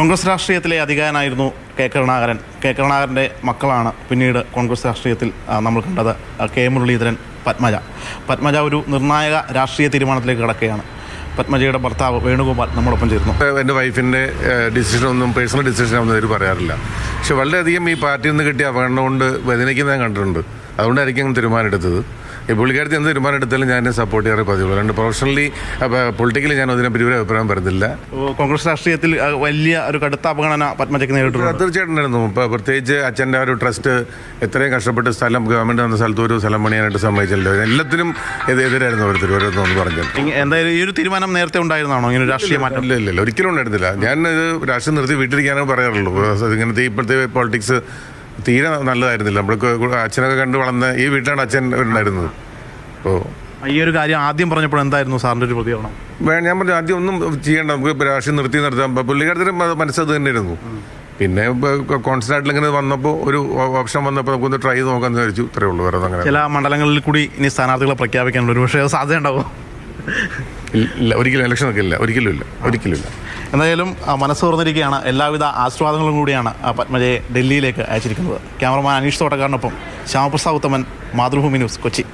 കോൺഗ്രസ് രാഷ്ട്രീയത്തിലെ അധികാരനായിരുന്നു K Karunakaran. K കരുണാകരന്റെ മക്കളാണ് പിന്നീട് കോൺഗ്രസ് രാഷ്ട്രീയത്തിൽ നമ്മൾ കണ്ടത് കെ മുരളീധരൻ പത്മജ. പത്മജ ഒരു നിർണായക രാഷ്ട്രീയ തീരുമാനത്തിലേക്ക് കിടക്കുകയാണ്. പത്മജയുടെ ഭർത്താവ് വേണുഗോപാൽ നമ്മോടൊപ്പം ചേരുന്നു. എന്റെ വൈഫിന്റെ ഡിസിഷനൊന്നും പേഴ്സണൽ ഡിസിഷനൊന്നും ഇവർ പറയാറില്ല. പക്ഷെ വളരെയധികം ഈ പാർട്ടിയിൽ നിന്ന് കിട്ടിയ അവഗണന കൊണ്ട് വേദനിക്കുന്ന ഞാൻ കണ്ടിട്ടുണ്ട്. അതുകൊണ്ടായിരിക്കും അങ്ങനെ തീരുമാനം എടുത്തത് ഈ പുള്ളിക്കാരത്തി എന്ത് തീരുമാനം എടുത്താലും ഞാൻ എന്നെ സപ്പോർട്ട് ചെയ്യാറ് പതിവുള്ളൂ. രണ്ട് പ്രൊഫഷണലി പൊളിറ്റിക്കലി ഞാൻ അതിനെ പറ്റി ഒരു അഭിപ്രായം പറയുന്നില്ല കോൺഗ്രസ് രാഷ്ട്രീയത്തിൽ വലിയ ഒരു കടുത്ത അപകടന പത്മജയ്ക്ക് നേരിട്ടു തീർച്ചയായിട്ടും ഉണ്ടായിരുന്നു ഇപ്പോൾ പ്രത്യേകിച്ച് അച്ഛന്റെ ഒരു ട്രസ്റ്റ് എത്രയും കഷ്ടപ്പെട്ട് സ്ഥലം ഗവൺമെന്റ് വന്ന സ്ഥലത്ത് ഒരു സ്ഥലം പണിയാനായിട്ട് സമ്മതിച്ചല്ലോ എല്ലാത്തിനും ഇത് എതിരായിരുന്നു അവർ തിരുവനന്തപുരത്ത് പറഞ്ഞു പറഞ്ഞത്. എന്തായാലും ഈ ഒരു തീരുമാനം നേരത്തെ ഉണ്ടായിരുന്നാണോ? ഇങ്ങനെ രാഷ്ട്രീയ മാറ്റം? ഇല്ല ഇല്ല ഇല്ല ഒരിക്കലും ഉണ്ടായിരുന്നില്ല. ഞാൻ ഇത് രാഷ്ട്രീയം നിർത്തി വീട്ടിലിരിക്കാനേ പറയാറുള്ളൂ. ഇങ്ങനത്തെ ഇപ്പോഴത്തെ പോളിറ്റിക്സ് തീരെ നല്ലതായിരുന്നില്ല. നമ്മൾക്ക് അച്ഛനൊക്കെ കണ്ട് വളർന്ന ഈ വീട്ടിലാണ് അച്ഛൻ ഉണ്ടായിരുന്നത്. അപ്പോൾ ഈ ഒരു കാര്യം ആദ്യം പറഞ്ഞപ്പോൾ എന്തായിരുന്നു സാറിന്റെ ഒരു പ്രതികരണം? വേണം ഞാൻ പറഞ്ഞു ആദ്യം ഒന്നും ചെയ്യേണ്ട. നമുക്ക് രാഷ്ട്രീയം നിർത്തി നിർത്താം പുള്ളിക്കാരത്തിന് മനസ്സത് തന്നെയായിരുന്നു. പിന്നെ കോൺസ്റ്റന്റായിട്ട് ഇങ്ങനെ വന്നപ്പോൾ ഒരു ഓപ്ഷൻ വന്നപ്പോൾ നമുക്കൊന്ന് ട്രൈ ചെയ്ത് നോക്കാമെന്ന് വിചാരിച്ചു. ഇത്രേ ഉള്ളൂ. വേറെ അങ്ങനെ ചില മണ്ഡലങ്ങളിൽ കൂടി ഇനി സ്ഥാനാർത്ഥികളെ പ്രഖ്യാപിക്കാനുള്ള ഒരു പക്ഷേ സാധ്യത ഉണ്ടാവും ഇല്ല ഒരിക്കലും ഇലക്ഷൻ ഒക്കെ ഇല്ല. ഒരിക്കലും ഇല്ല. ഒരിക്കലും ഇല്ല. എന്തായാലും മനസ്സ് തുറന്നിരിക്കുകയാണ്. എല്ലാവിധ ആസ്വാദങ്ങളും കൂടിയാണ് പത്മജയെ ഡൽഹിയിലേക്ക് അയച്ചിരിക്കുന്നത്. ക്യാമറമാൻ അനീഷ് തോട്ടക്കാരനൊപ്പം ശ്യാമപ്രസാദ് ഉത്തമൻ മാതൃഭൂമി ന്യൂസ് കൊച്ചി.